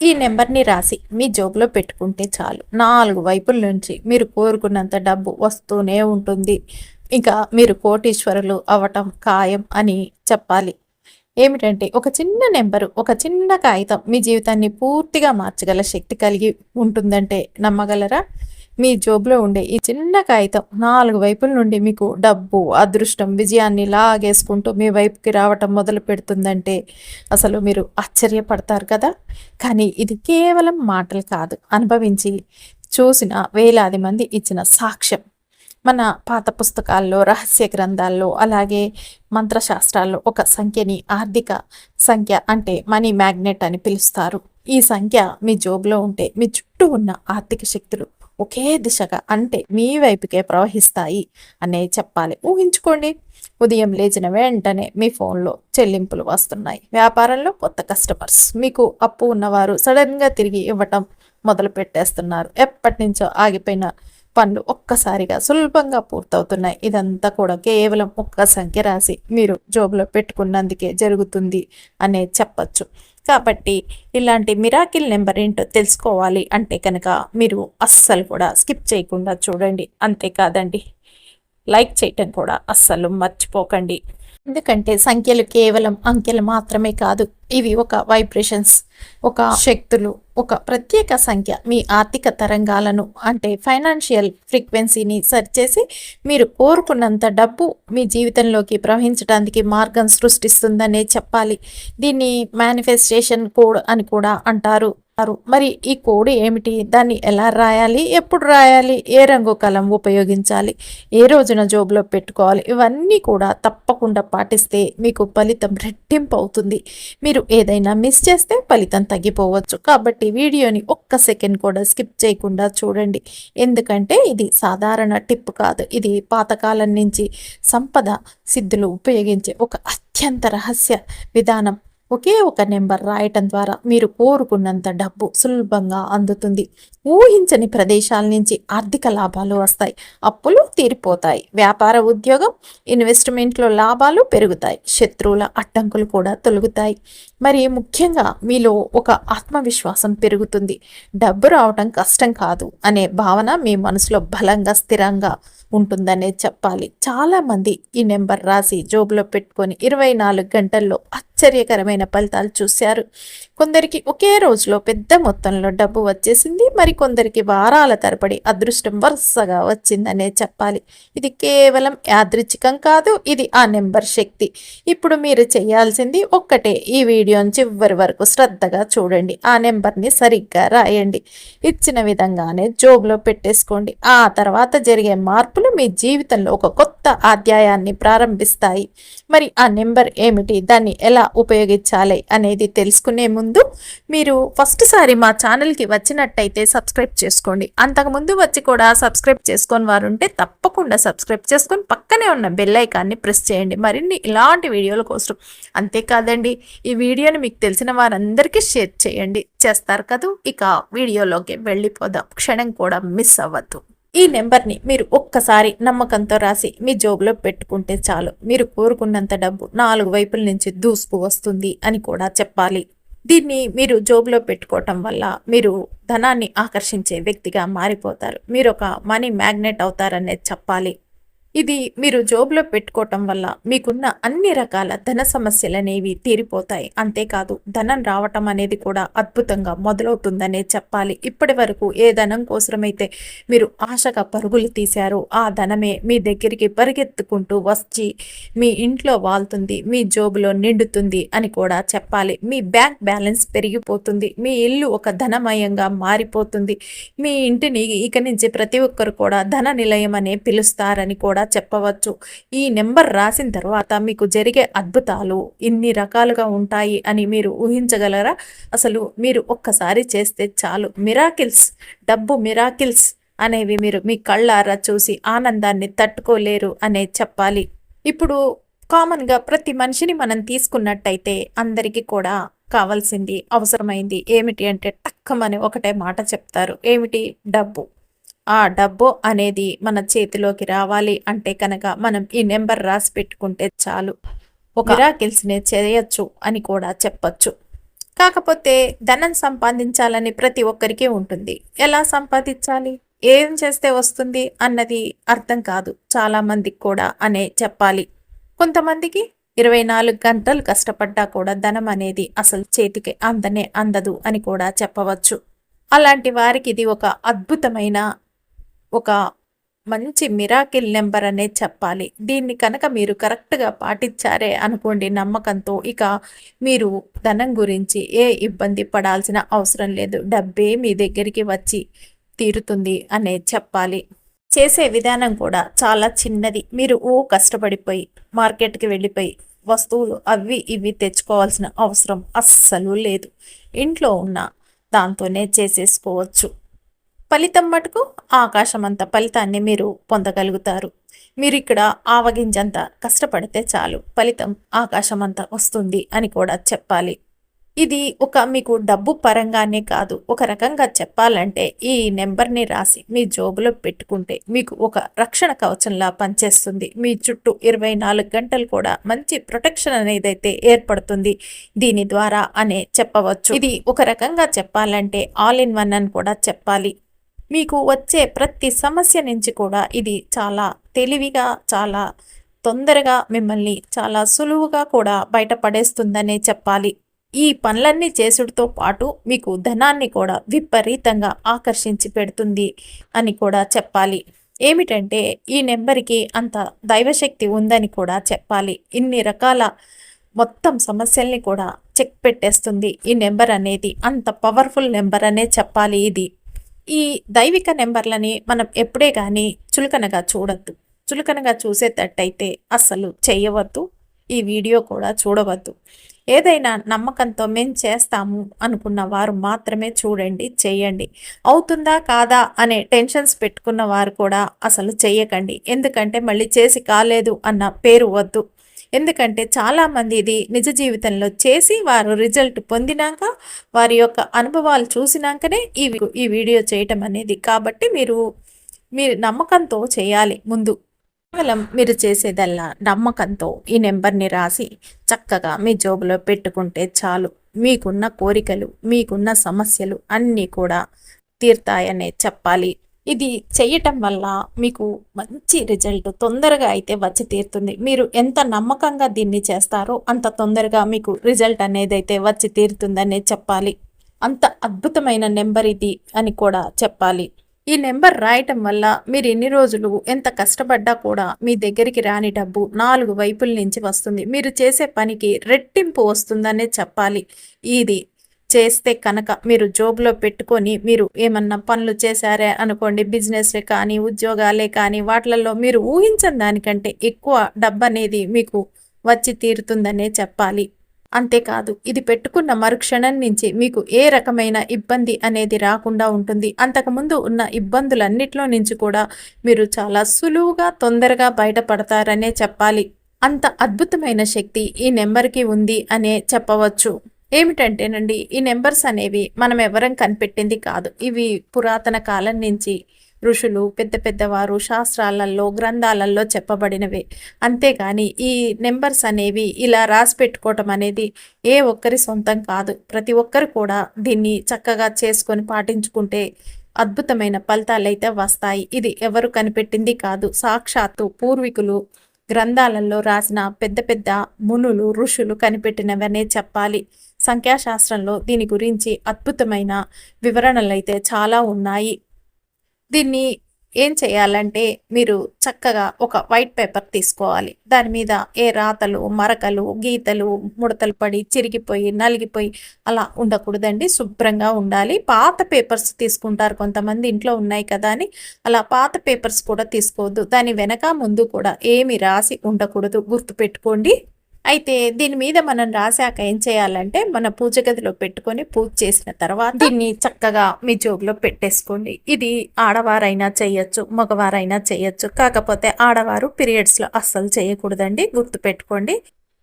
ఈ నెంబర్ని రాసి మీ జోబులో పెట్టుకుంటే చాలు. నాలుగు వైపుల నుంచి మీరు కోరుకున్నంత డబ్బు వస్తూనే ఉంటుంది. ఇంకా మీరు కోటీశ్వరులు అవటం ఖాయం అని చెప్పాలి. ఏమిటంటే ఒక చిన్న నెంబరు ఒక చిన్న కాగితం మీ జీవితాన్ని పూర్తిగా మార్చగల శక్తి కలిగి ఉంటుందంటే నమ్మగలరా? మీ జోబులో ఉండే ఈ చిన్న కాగితం నాలుగు వైపుల నుండి మీకు డబ్బు అదృష్టం విజయాన్ని లాగేసుకుంటూ మీ వైపుకి రావటం మొదలు పెడుతుందంటే అసలు మీరు ఆశ్చర్యపడతారు కదా. కానీ ఇది కేవలం మాటలు కాదు. అనుభవించి చూసిన వేలాది మంది ఇచ్చిన సాక్ష్యం. మన పాత పుస్తకాల్లో రహస్య గ్రంథాల్లో అలాగే మంత్రశాస్త్రాల్లో ఒక సంఖ్యని ఆర్థిక సంఖ్య అంటే మనీ మ్యాగ్నెట్ అని పిలుస్తారు. ఈ సంఖ్య మీ జోబులో ఉంటే మీ చుట్టూ ఉన్న ఆర్థిక శక్తులు ఒకే దిశగా అంటే మీ వైపుకే ప్రవహిస్తాయి అనే చెప్పాలి. ఊహించుకోండి. ఉదయం లేచిన వెంటనే మీ ఫోన్లో చెల్లింపులు వస్తున్నాయి. వ్యాపారంలో కొత్త కస్టమర్స్. మీకు అప్పు ఉన్నవారు సడన్గా తిరిగి ఇవ్వటం మొదలు పెట్టేస్తున్నారు ఎప్పటి నుంచో ఆగిపోయిన పనులు ఒక్కసారిగా సులభంగా పూర్తవుతున్నాయి. ఇదంతా కూడా కేవలం ఒక్క సంఖ్య రాసి మీరు జోబులో పెట్టుకున్నందుకే జరుగుతుంది అనే చెప్పచ్చు. కాబట్టి ఇలాంటి మిరాకిల్ నెంబర్ ఏంటో తెలుసుకోవాలి అంటే కనుక మీరు అస్సలు కూడా స్కిప్ చేయకుండా చూడండి. అంతేకాదండి లైక్ చేయటం కూడా అస్సలు మర్చిపోకండి. ఎందుకంటే సంఖ్యలు కేవలం అంకెలు మాత్రమే కాదు ఇవి ఒక వైబ్రేషన్స్ ఒక శక్తులు ఒక ప్రత్యేక సంఖ్య మీ ఆర్థిక తరంగాలను అంటే ఫైనాన్షియల్ ఫ్రీక్వెన్సీని సరిచేసి మీరు కోరుకున్నంత డబ్బు మీ జీవితంలోకి ప్రవహించడానికి మార్గం సృష్టిస్తుందనే చెప్పాలి. దీన్ని మేనిఫెస్టేషన్ కోడ్ అని కూడా అంటారు. మరి ఈ కోడ్ ఏమిటి? దాన్ని ఎలా రాయాలి? ఎప్పుడు రాయాలి? ఏ రంగు కలం ఉపయోగించాలి? ఏ రోజున జోబులో పెట్టుకోవాలి? ఇవన్నీ కూడా తప్పకుండా పాటిస్తే మీకు ఫలితం రెట్టింపు అవుతుంది. మీరు ఏదైనా మిస్ చేస్తే ఫలితం తగ్గిపోవచ్చు. కాబట్టి వీడియోని ఒక్క సెకండ్ కూడా స్కిప్ చేయకుండా చూడండి. ఎందుకంటే ఇది సాధారణ టిప్ కాదు. ఇది పాతకాలం నుంచి సంపద సిద్ధులు ఉపయోగించే ఒక అత్యంత రహస్య విధానం. ఒకే ఒక నెంబర్ రాయటం ద్వారా మీరు కోరుకున్నంత డబ్బు సులభంగా అందుతుంది. ఊహించని ప్రదేశాల నుంచి ఆర్థిక లాభాలు వస్తాయి. అప్పులు తీరిపోతాయి. వ్యాపార ఉద్యోగం ఇన్వెస్ట్మెంట్లో లాభాలు పెరుగుతాయి. శత్రువుల అడ్డంకులు కూడా తొలుగుతాయి. మరి ముఖ్యంగా మీలో ఒక ఆత్మవిశ్వాసం పెరుగుతుంది. డబ్బు రావటం కష్టం కాదు అనే భావన మీ మనసులో బలంగా స్థిరంగా ఉంటుందనే చెప్పాలి. చాలామంది ఈ నెంబర్ రాసి జోబులో పెట్టుకొని ఇరవై నాలుగు గంటల్లో ఆశ్చర్యకరమైన ఫలితాలు చూశారు. కొందరికి ఒకే రోజులో పెద్ద మొత్తంలో డబ్బు వచ్చేసింది. మరి కొందరికి వారాల తరబడి అదృష్టం వరుసగా వచ్చిందనే చెప్పాలి. ఇది కేవలం యాదృచ్ఛికం కాదు ఇది ఆ నెంబర్ శక్తి. ఇప్పుడు మీరు చేయాల్సింది ఒక్కటే. ఈ వీడియోని చివరి వరకు శ్రద్ధగా చూడండి. ఆ నెంబర్ని సరిగ్గా రాయండి. ఇచ్చిన విధంగానే జోబులో పెట్టేసుకోండి. ఆ తర్వాత జరిగే మార్పులు మీ జీవితంలో ఒక కొత్త అధ్యాయాన్ని ప్రారంభిస్తాయి. మరి ఆ నెంబర్ ఏమిటి? దాన్ని ఎలా ఉపయోగించాలి అనేది తెలుసుకునే ముందు మీరు ఫస్ట్ సారి మా ఛానల్కి వచ్చినట్టయితే సబ్స్క్రైబ్ చేసుకోండి. అంతకుముందు వచ్చి కూడా సబ్స్క్రైబ్ చేసుకొని వారు ఉంటే తప్పకుండా సబ్స్క్రైబ్ చేసుకొని పక్కనే ఉన్న బెల్ ఐకాన్ని ప్రెస్ చేయండి. మరిన్ని ఇలాంటి వీడియోల కోసం అంతేకాదండి ఈ వీడియోని మీకు తెలిసిన వారందరికీ షేర్ చేయండి. చేస్తారు కదూ? ఇక వీడియోలోకి వెళ్ళిపోదాం. క్షణం కూడా మిస్ అవ్వద్దు. ఈ నెంబర్ని మీరు ఒక్కసారి నమ్మకంతో రాసి మీ జోబులో పెట్టుకుంటే చాలు. మీరు కోరుకున్నంత డబ్బు నాలుగు వైపుల నుంచి దూసుకు వస్తుంది అని కూడా చెప్పాలి. దీన్ని మీరు జోబులో పెట్టుకోవటం వల్ల మీరు ధనాన్ని ఆకర్షించే వ్యక్తిగా మారిపోతారు. మీరు ఒక మనీ మ్యాగ్నెట్ అవుతారనేది చెప్పాలి. ఇది మీరు జోబులో పెట్టుకోవటం వల్ల మీకున్న అన్ని రకాల ధన సమస్యలు అనేవి తీరిపోతాయి. అంతేకాదు ధనం రావటం అనేది కూడా అద్భుతంగా మొదలవుతుందనే చెప్పాలి. ఇప్పటి వరకు ఏ ధనం కోసమైతే మీరు ఆశగా పరుగులు తీశారో ఆ ధనమే మీ దగ్గరికి పరిగెత్తుకుంటూ వచ్చి మీ ఇంట్లో వాళ్తుంది మీ జోబులో నిండుతుంది అని కూడా చెప్పాలి. మీ బ్యాంక్ బ్యాలెన్స్ పెరిగిపోతుంది మీ ఇల్లు ఒక ధనమయంగా మారిపోతుంది మీ ఇంటిని ఇక నుంచి ప్రతి ఒక్కరు కూడా ధన నిలయం అనే పిలుస్తారని కూడా కూడా చెప్పవచ్చు. ఈ నెంబర్ రాసిన తర్వాత మీకు జరిగే అద్భుతాలు ఇన్ని రకాలుగా ఉంటాయి అని మీరు ఊహించగలరా? అసలు మీరు ఒక్కసారి చేస్తే చాలు. మిరాకిల్స్ డబ్బు మిరాకిల్స్ అనేవి మీరు మీ కళ్ళారా చూసి ఆనందాన్ని తట్టుకోలేరు అనే చెప్పాలి. ఇప్పుడు కామన్గా ప్రతి మనిషిని మనం తీసుకున్నట్టయితే అందరికీ కూడా కావాల్సింది అవసరమైంది ఏమిటి అంటే టక్కమని ఒకటే మాట చెప్తారు. ఏమిటి? డబ్బు. ఆ డబ్బు అనేది మన చేతిలోకి రావాలి అంటే కనుక మనం ఈ నెంబర్ రాసి పెట్టుకుంటే చాలు. ఒక మిరాకిల్స్ని చేయొచ్చు అని కూడా చెప్పచ్చు. కాకపోతే ధనం సంపాదించాలని ప్రతి ఒక్కరికి ఉంటుంది. ఎలా సంపాదించాలి? ఏం చేస్తే వస్తుంది అన్నది అర్థం కాదు చాలా మందికి కూడా అనే చెప్పాలి. కొంతమందికి ఇరవై నాలుగు గంటలు కష్టపడ్డా కూడా ధనం అనేది అసలు చేతికి అందనే అందదు అని కూడా చెప్పవచ్చు. అలాంటి వారికి ఇది ఒక అద్భుతమైన ఒక మంచి మిరాకిల్ నెంబర్ అనే చెప్పాలి. దీన్ని కనుక మీరు కరెక్ట్గా పాటించారే అనుకోండి నమ్మకంతో ఇక మీరు ధనం గురించి ఏ ఇబ్బంది పడాల్సిన అవసరం లేదు. డబ్బే మీ దగ్గరికి వచ్చి తీరుతుంది అనే చెప్పాలి. చేసే విధానం కూడా చాలా చిన్నది. మీరు ఓ కష్టపడిపోయి మార్కెట్కి వెళ్ళిపోయి వస్తువులు అవి ఇవి తెచ్చుకోవాల్సిన అవసరం అస్సలు లేదు. ఇంట్లో ఉన్న దాంతోనే చేసేసుకోవచ్చు. ఫలితం మటుకు ఆకాశమంత ఫలితాన్ని మీరు పొందగలుగుతారు. మీరు ఇక్కడ ఆవగింజంత కష్టపడితే చాలు. ఫలితం ఆకాశమంత వస్తుంది అని కూడా చెప్పాలి. ఇది ఒక మీకు డబ్బు పరంగానే కాదు. ఒక రకంగా చెప్పాలంటే ఈ నెంబర్ని రాసి మీ జోబులో పెట్టుకుంటే మీకు ఒక రక్షణ కవచంలా పనిచేస్తుంది. మీ చుట్టూ ఇరవై నాలుగు గంటలు కూడా మంచి ప్రొటెక్షన్ అనేది అయితే ఏర్పడుతుంది. దీని ద్వారా అనే చెప్పవచ్చు. ఇది ఒక రకంగా చెప్పాలంటే ఆల్ ఇన్ వన్ అని కూడా చెప్పాలి. మీకు వచ్చే ప్రతి సమస్య నుంచి కూడా ఇది చాలా తెలివిగా చాలా తొందరగా మిమ్మల్ని చాలా సులువుగా కూడా బయటపడేస్తుందనే చెప్పాలి. ఈ పనులన్నీ చేసుడితో పాటు మీకు ధనాన్ని కూడా విపరీతంగా ఆకర్షించి పెడుతుంది అని కూడా చెప్పాలి. ఏమిటంటే ఈ నెంబర్కి అంత దైవశక్తి ఉందని కూడా చెప్పాలి. ఇన్ని రకాల మొత్తం సమస్యల్ని కూడా చెక్ పెట్టేస్తుంది ఈ నెంబర్ అనేది. అంత పవర్ఫుల్ నెంబర్ అనే చెప్పాలి ఇది. ఈ దైవిక నెంబర్లని మనం ఎప్పుడే కానీ చులకనగా చూడద్దు. చులకనగా చూసేటట్టయితే అస్సలు చేయవద్దు ఈ వీడియో కూడా చూడవద్దు. ఏదైనా నమ్మకంతో మేము చేస్తాము అనుకున్న వారు మాత్రమే చూడండి చేయండి అవుతుందా కాదా అనే టెన్షన్స్ పెట్టుకున్న వారు కూడా అసలు చేయకండి ఎందుకంటే మళ్ళీ చేసి కాలేదు అన్న పేరు వద్దు. ఎందుకంటే చాలామంది ఇది నిజ జీవితంలో చేసి వారు రిజల్ట్ పొందినాక వారి యొక్క అనుభవాలు చూసినాకనే ఈ ఈ వీడియో చేయటం అనేది. కాబట్టి మీరు మీరు నమ్మకంతో చేయాలి ముందు. కేవలం మీరు చేసేదల్లా నమ్మకంతో ఈ నెంబర్ని రాసి చక్కగా మీ జోబులో పెట్టుకుంటే చాలు. మీకున్న కోరికలు మీకున్న సమస్యలు అన్నీ కూడా తీర్తాయనే చెప్పాలి. ఇది చేయటం వల్ల మీకు మంచి రిజల్ట్ తొందరగా అయితే వచ్చి తీరుతుంది. మీరు ఎంత నమ్మకంగా దీన్ని చేస్తారో అంత తొందరగా మీకు రిజల్ట్ అనేది అయితే వచ్చి తీరుతుందనే చెప్పాలి. అంత అద్భుతమైన నెంబర్ ఇది అని కూడా చెప్పాలి. ఈ నెంబర్ రాయటం వల్ల మీరు ఎన్ని రోజులు ఎంత కష్టపడ్డా కూడా మీ దగ్గరికి రాని డబ్బు నాలుగు వైపుల నుంచి వస్తుంది. మీరు చేసే పనికి రెట్టింపు వస్తుందనే చెప్పాలి. ఇది చేస్తే కనుక మీరు జోబులో పెట్టుకొని మీరు ఏమన్నా పనులు చేశారే అనుకోండి బిజినెస్లే కానీ ఉద్యోగాలే కానీ వాటిలలో మీరు ఊహించని దానికంటే ఎక్కువ డబ్బు అనేది మీకు వచ్చి తీరుతుందనే చెప్పాలి. అంతేకాదు ఇది పెట్టుకున్న మరుక్షణం నుంచి మీకు ఏ రకమైన ఇబ్బంది అనేది రాకుండా ఉంటుంది. అంతకుముందు ఉన్న ఇబ్బందులన్నిట్లో నుంచి కూడా మీరు చాలా సులువుగా తొందరగా బయటపడతారనే చెప్పాలి. అంత అద్భుతమైన శక్తి ఈ నెంబర్కి ఉంది అనే చెప్పవచ్చు. ఏమిటంటేనండి ఈ నెంబర్స్ అనేవి మనం ఎవరం కనిపెట్టింది కాదు. ఇవి పురాతన కాలం నుంచి ఋషులు పెద్ద పెద్దవారు శాస్త్రాలలో గ్రంథాలలో చెప్పబడినవే. అంతేగాని ఈ నెంబర్స్ అనేవి ఇలా రాసి పెట్టుకోవటం అనేది ఏ ఒక్కరి సొంతం కాదు. ప్రతి ఒక్కరు కూడా దీన్ని చక్కగా చేసుకొని పాటించుకుంటే అద్భుతమైన ఫలితాలు అయితే వస్తాయి. ఇది ఎవరు కనిపెట్టింది కాదు. సాక్షాత్తు పూర్వీకులు గ్రంథాలలో రాసిన పెద్ద పెద్ద మునులు ఋషులు కనిపెట్టినవనే చెప్పాలి. సంఖ్యాశాస్త్రంలో దీని గురించి అద్భుతమైన వివరణలైతే చాలా ఉన్నాయి. దీన్ని ఏం చేయాలంటే మీరు చక్కగా ఒక వైట్ పేపర్ తీసుకోవాలి. దాని మీద ఏ రాతలు మరకలు గీతలు ముడతలు పడి చిరిగిపోయి నలిగిపోయి అలా ఉండకూడదండి. శుభ్రంగా ఉండాలి. పాత పేపర్స్ తీసుకుంటారు కొంతమంది ఇంట్లో ఉన్నాయి కదా అని. అలా పాత పేపర్స్ కూడా తీసుకోవద్దు. దాని వెనక ముందు కూడా ఏమి రాసి ఉండకూడదు. గుర్తుపెట్టుకోండి. అయితే దీని మీద మనం రాశాక ఏం చేయాలంటే మన పూజ గదిలో పెట్టుకొని పూజ చేసిన తర్వాత దీన్ని చక్కగా మీ జోబులో పెట్టేసుకోండి. ఇది ఆడవారైనా చేయొచ్చు మగవారైనా చేయొచ్చు. కాకపోతే ఆడవారు పీరియడ్స్లో అస్సలు చేయకూడదండి గుర్తు పెట్టుకోండి.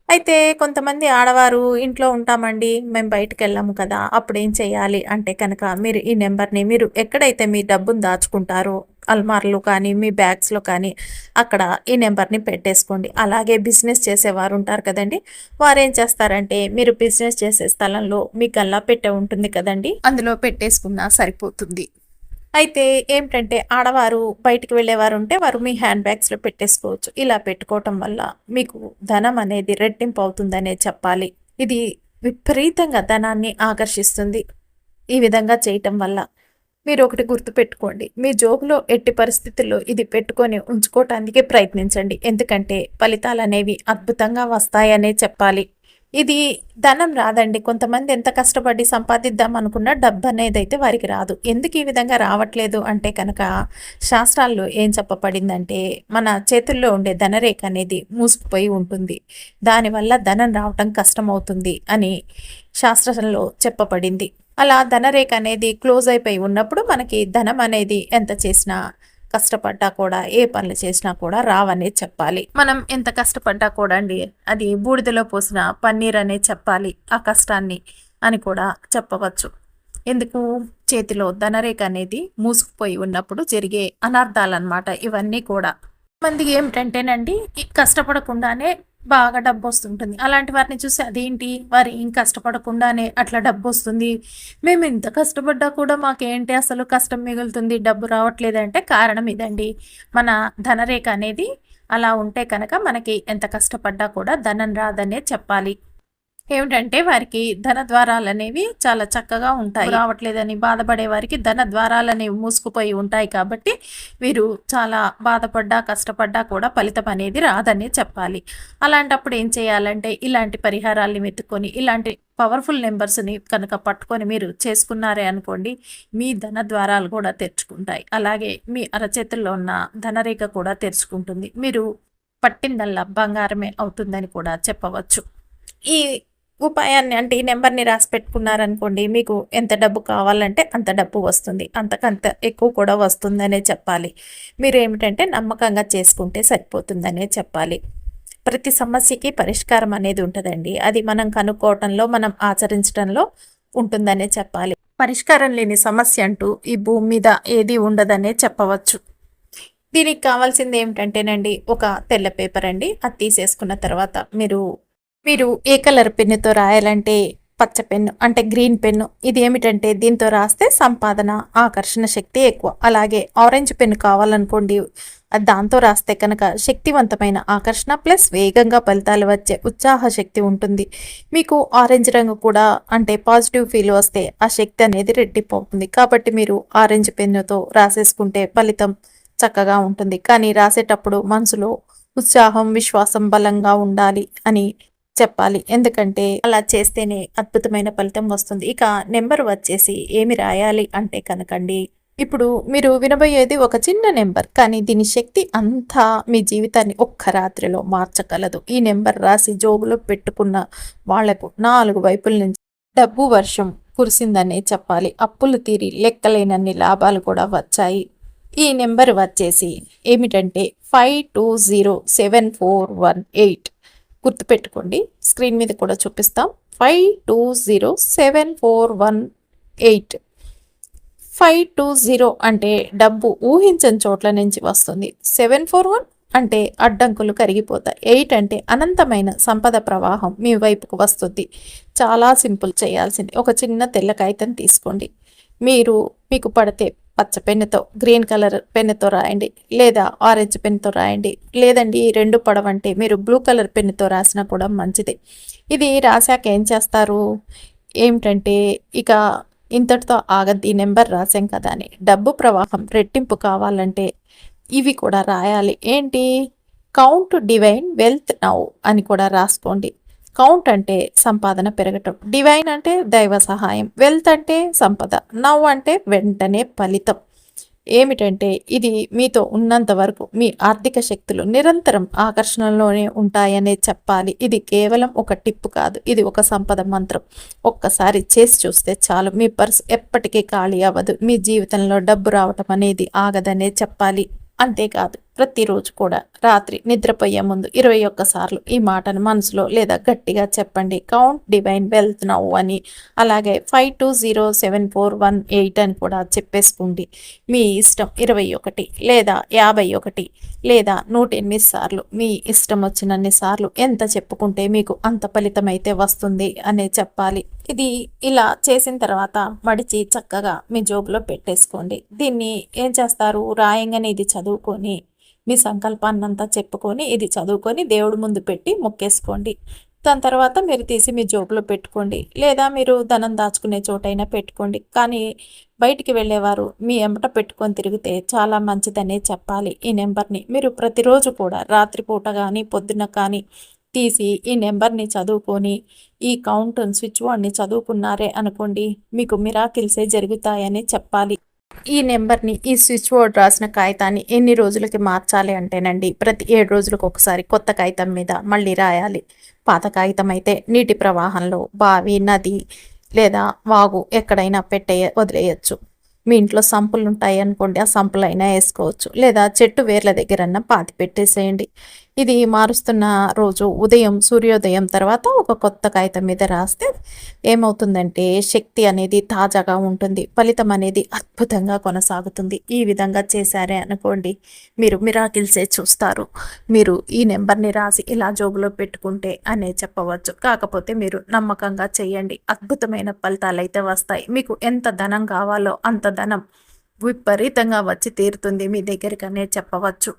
అయితే కొంతమంది ఆడవారు ఇంట్లో ఉంటామండి మేము బయటకు వెళ్ళాము కదా అప్పుడు ఏం చేయాలి? అంటే కనుక మీరు ఈ నెంబర్ని మీరు ఎక్కడైతే మీ డబ్బును దాచుకుంటారో అల్మార్లు కానీ మీ బ్యాగ్స్లో కానీ అక్కడ ఈ నెంబర్ని పెట్టేసుకోండి. అలాగే బిజినెస్ చేసేవారు ఉంటారు కదండి. వారు ఏం చేస్తారంటే మీరు బిజినెస్ చేసే స్థలంలో మీ గల్లా పెట్టే ఉంటుంది కదండి. అందులో పెట్టేసుకున్నా సరిపోతుంది. అయితే ఏమిటంటే ఆడవారు బయటికి వెళ్ళేవారు ఉంటే వారు మీ హ్యాండ్ బ్యాగ్స్లో పెట్టేసుకోవచ్చు. ఇలా పెట్టుకోవటం వల్ల మీకు ధనం అనేది రెట్టింపు అవుతుందనే చెప్పాలి. ఇది విపరీతంగా ధనాన్ని ఆకర్షిస్తుంది. ఈ విధంగా చేయటం వల్ల మీరు ఒకటి గుర్తుపెట్టుకోండి. మీ జోబులో ఎట్టి పరిస్థితుల్లో ఇది పెట్టుకొని ఉంచుకోవటానికి ప్రయత్నించండి. ఎందుకంటే ఫలితాలు అనేవి అద్భుతంగా వస్తాయనే చెప్పాలి. ఇది ధనం రాదండి. కొంతమంది ఎంత కష్టపడి సంపాదిద్దాం అనుకున్న డబ్బు అనేది అయితే వారికి రాదు. ఎందుకు ఈ విధంగా రావట్లేదు అంటే కనుక శాస్త్రాల్లో ఏం చెప్పబడిందంటే మన చేతుల్లో ఉండే ధనరేఖ అనేది మూసుకుపోయి ఉంటుంది. దానివల్ల ధనం రావటం కష్టమవుతుంది అని శాస్త్రంలో చెప్పబడింది. అలా ధనరేఖ అనేది క్లోజ్ అయిపోయి ఉన్నప్పుడు మనకి ధనం అనేది ఎంత చేసినా కష్టపడ్డా కూడా ఏ పనులు చేసినా కూడా రావనే చెప్పాలి. మనం ఎంత కష్టపడ్డా కూడా అండి అది బూడిదలో పోసిన పన్నీర్ అనే చెప్పాలి. ఆ కష్టాన్ని అని కూడా చెప్పవచ్చు. ఎందుకు? చేతిలో ధనరేఖ అనేది మూసుకుపోయి ఉన్నప్పుడు జరిగే అనర్థాలన్నమాట ఇవన్నీ కూడా. మంది ఏమిటంటేనండి కష్టపడకుండానే బాగా డబ్బు వస్తుంటుంది అలాంటి వారిని చూసి అదేంటి? వారు ఏం కష్టపడకుండానే అట్లా డబ్బు వస్తుంది మేము ఎంత కష్టపడ్డా కూడా మాకేంటి? అసలు కష్టం మిగులుతుంది. డబ్బు రావట్లేదంటే కారణం ఇదండి. మన ధనరేఖ అనేది అలా ఉంటే కనుక మనకి ఎంత కష్టపడ్డా కూడా ధనం రాదనే చెప్పాలి. ఏమిటంటే వారికి ధన ద్వారాలు అనేవి చాలా చక్కగా ఉంటాయి. రావట్లేదని బాధపడే వారికి ధన ద్వారాలు అనేవి మూసుకుపోయి ఉంటాయి కాబట్టి వీరు చాలా బాధపడ్డా కష్టపడ్డా కూడా ఫలితం అనేది రాదనే చెప్పాలి. అలాంటప్పుడు ఏం చేయాలంటే ఇలాంటి పరిహారాల్ని వెతుక్కొని ఇలాంటి పవర్ఫుల్ నెంబర్స్ని కనుక పట్టుకొని మీరు చేసుకున్నారే అనుకోండి మీ ధన ద్వారాలు కూడా తెరుచుకుంటాయి. అలాగే మీ అరచేతుల్లో ఉన్న ధనరేఖ కూడా తెరుచుకుంటుంది. మీరు పట్టిందల్లా బంగారమే అవుతుందని కూడా చెప్పవచ్చు. ఈ ఉపాయాన్ని అంటే ఈ నెంబర్ని రాసి పెట్టుకున్నారనుకోండి మీకు ఎంత డబ్బు కావాలంటే అంత డబ్బు వస్తుంది. అంతకంత ఎక్కువ కూడా వస్తుందనే చెప్పాలి. మీరు ఏమిటంటే నమ్మకంగా చేసుకుంటే సరిపోతుందనే చెప్పాలి. ప్రతి సమస్యకి పరిష్కారం అనేది ఉంటుందండి. అది మనం కనుక్కోవటంలో మనం ఆచరించడంలో ఉంటుందనే చెప్పాలి. పరిష్కారం లేని సమస్య అంటూ ఈ భూమి మీద ఏది ఉండదనే చెప్పవచ్చు. దీనికి కావాల్సింది ఏమిటంటేనండి ఒక తెల్ల పేపర్ అండి. అది తీసేసుకున్న తర్వాత మీరు మీరు ఏ కలర్ పెన్నుతో రాయాలంటే పచ్చ పెన్ను అంటే గ్రీన్ పెన్ను ఇది ఏమిటంటే దీంతో రాస్తే సంపాదన ఆకర్షణ శక్తి ఎక్కువ. అలాగే ఆరెంజ్ పెన్ను కావాలనుకోండి దాంతో రాస్తే కనుక శక్తివంతమైన ఆకర్షణ ప్లస్ వేగంగా ఫలితాలు వచ్చే ఉత్సాహ శక్తి ఉంటుంది. మీకు ఆరెంజ్ రంగు కూడా అంటే పాజిటివ్ ఫీల్ వస్తే ఆ శక్తి అనేది రెట్టిపోతుంది కాబట్టి మీరు ఆరెంజ్ పెన్నుతో రాసేసుకుంటే ఫలితం చక్కగా ఉంటుంది. కానీ రాసేటప్పుడు మనసులో ఉత్సాహం విశ్వాసం బలంగా ఉండాలి అని చెప్పాలి. ఎందుకంటే అలా చేస్తేనే అద్భుతమైన ఫలితం వస్తుంది. ఇక నెంబర్ వచ్చేసి ఏమి రాయాలి అంటే కనుకండి ఇప్పుడు మీరు వినబోయేది ఒక చిన్న నెంబర్ కానీ దీని శక్తి అంతా మీ జీవితాన్ని ఒక్క రాత్రిలో మార్చగలదు. ఈ నెంబర్ రాసి జోబులో పెట్టుకున్న వాళ్ళకు నాలుగు వైపుల నుంచి డబ్బు వర్షం కురిసిందనే చెప్పాలి. అప్పులు తీరి లెక్కలేనన్ని లాభాలు కూడా వచ్చాయి. ఈ నెంబర్ వచ్చేసి ఏమిటంటే five two zero seven four one eight. గుర్తుపెట్టుకోండి. స్క్రీన్ మీద కూడా చూపిస్తాం. Five two zero seven four one eight. Five two zero అంటే డబ్బు ఊహించని చోట్ల నుంచి వస్తుంది. సెవెన్ ఫోర్ వన్ అంటే అడ్డంకులు కరిగిపోతాయి. ఎయిట్ అంటే అనంతమైన సంపద ప్రవాహం మీ వైపుకు వస్తుంది. చాలా సింపుల్ చేయాల్సింది. ఒక చిన్న తెల్ల కాగితం తీసుకోండి. మీరు మీకు పడితే పచ్చ పెన్నుతో గ్రీన్ కలర్ పెన్నుతో రాయండి లేదా ఆరెంజ్ పెన్నుతో రాయండి. లేదండి ఈ రెండు పొడవంటే మీరు బ్లూ కలర్ పెన్నుతో రాసినా కూడా మంచిది. ఇది రాశాక ఏం చేస్తారు? ఏమిటంటే ఇక ఇంతటితో ఆగద్ది నెంబర్ రాసాం కదా అని. డబ్బు ప్రవాహం రెట్టింపు కావాలంటే ఇవి కూడా రాయాలి. ఏంటి? కౌంట్ డివైన్ వెల్త్ నౌ అని కూడా రాసుకోండి. కౌంట్ అంటే సంపాదన పెరగటం. డివైన్ అంటే దైవ సహాయం. వెల్త్ అంటే సంపద. నవ్ అంటే వెంటనే ఫలితం. ఏమిటంటే ఇది మీతో ఉన్నంత వరకు మీ ఆర్థిక శక్తులు నిరంతరం ఆకర్షణలోనే ఉంటాయనే చెప్పాలి. ఇది కేవలం ఒక టిప్పు కాదు. ఇది ఒక సంపద మంత్రం. ఒక్కసారి చేసి చూస్తే చాలు. మీ పర్స్ ఎప్పటికీ ఖాళీ అవ్వదు. మీ జీవితంలో డబ్బు రావటం అనేది ఆగదనే చెప్పాలి. అంతేకాదు ప్రతిరోజు కూడా రాత్రి నిద్రపోయే ముందు ఇరవై ఒక్కసార్లు ఈ మాటను మనసులో లేదా గట్టిగా చెప్పండి. కౌంట్ డివైన్ వెల్త్ నౌ అని. అలాగే five two zero seven four one eight అని కూడా చెప్పేసుకోండి. మీ ఇష్టం ఇరవై ఒకటి లేదా యాభై ఒకటి లేదా నూట ఎనిమిది సార్లు మీ ఇష్టం వచ్చినన్ని సార్లు ఎంత చెప్పుకుంటే మీకు అంత ఫలితం అయితే వస్తుంది అనే చెప్పాలి. ఇది ఇలా చేసిన తర్వాత మడిచి చక్కగా మీ జోబులో పెట్టేసుకోండి. దీన్ని ఏం చేస్తారు? రాయంగానే ఇది చదువుకొని మీ సంకల్పాన్నంతా చెప్పుకొని ఇది చదువుకొని దేవుడి ముందు పెట్టి మొక్కేసుకోండి. దాని తర్వాత మీరు తీసి మీ జోబులో పెట్టుకోండి. లేదా మీరు ధనం దాచుకునే చోటైనా పెట్టుకోండి. కానీ బయటికి వెళ్ళేవారు మీ ఎంబట పెట్టుకొని తిరిగితే చాలా మంచిదనే చెప్పాలి ఈ నెంబర్ని. మీరు ప్రతిరోజు కూడా రాత్రిపూట కానీ పొద్దున కానీ తీసి ఈ నెంబర్ని చదువుకొని ఈ కౌంట్ స్విచ్ బోర్డ్ని చదువుకున్నారే అనుకోండి మీకు మిరాకిల్సే జరుగుతాయని చెప్పాలి. ఈ నెంబర్ని ఈ స్విచ్ బోర్డ్ రాసిన కాగితాన్ని ఎన్ని రోజులకి మార్చాలి అంటేనండి ప్రతి ఏడు రోజులకు ఒకసారి కొత్త కాగితం మీద మళ్ళీ రాయాలి. పాత కాగితం అయితే నీటి ప్రవాహంలో బావి నది లేదా వాగు ఎక్కడైనా పెట్టే వదిలేయచ్చు. మీ ఇంట్లో సంపులు ఉంటాయి అనుకోండి ఆ సంపులైనా వేసుకోవచ్చు. లేదా చెట్టు వేర్ల దగ్గరన్నా పాతి పెట్టేసేయండి. ఇది మారుస్తున్న రోజు ఉదయం సూర్యోదయం తర్వాత ఒక కొత్త కాగితం మీద రాస్తే ఏమవుతుందంటే శక్తి అనేది తాజాగా ఉంటుంది. ఫలితం అనేది అద్భుతంగా కొనసాగుతుంది. ఈ విధంగా చేశారే అనుకోండి మీరు మిరాకిల్సే చూస్తారు. మీరు ఈ నెంబర్ని రాసి ఇలా జోబులో పెట్టుకుంటే అనే చెప్పవచ్చు. కాకపోతే మీరు నమ్మకంగా చేయండి. అద్భుతమైన ఫలితాలు అయితే వస్తాయి. మీకు ఎంత ధనం కావాలో అంత ధనం విపరీతంగా వచ్చి తీరుతుంది మీ దగ్గరికనే చెప్పవచ్చు.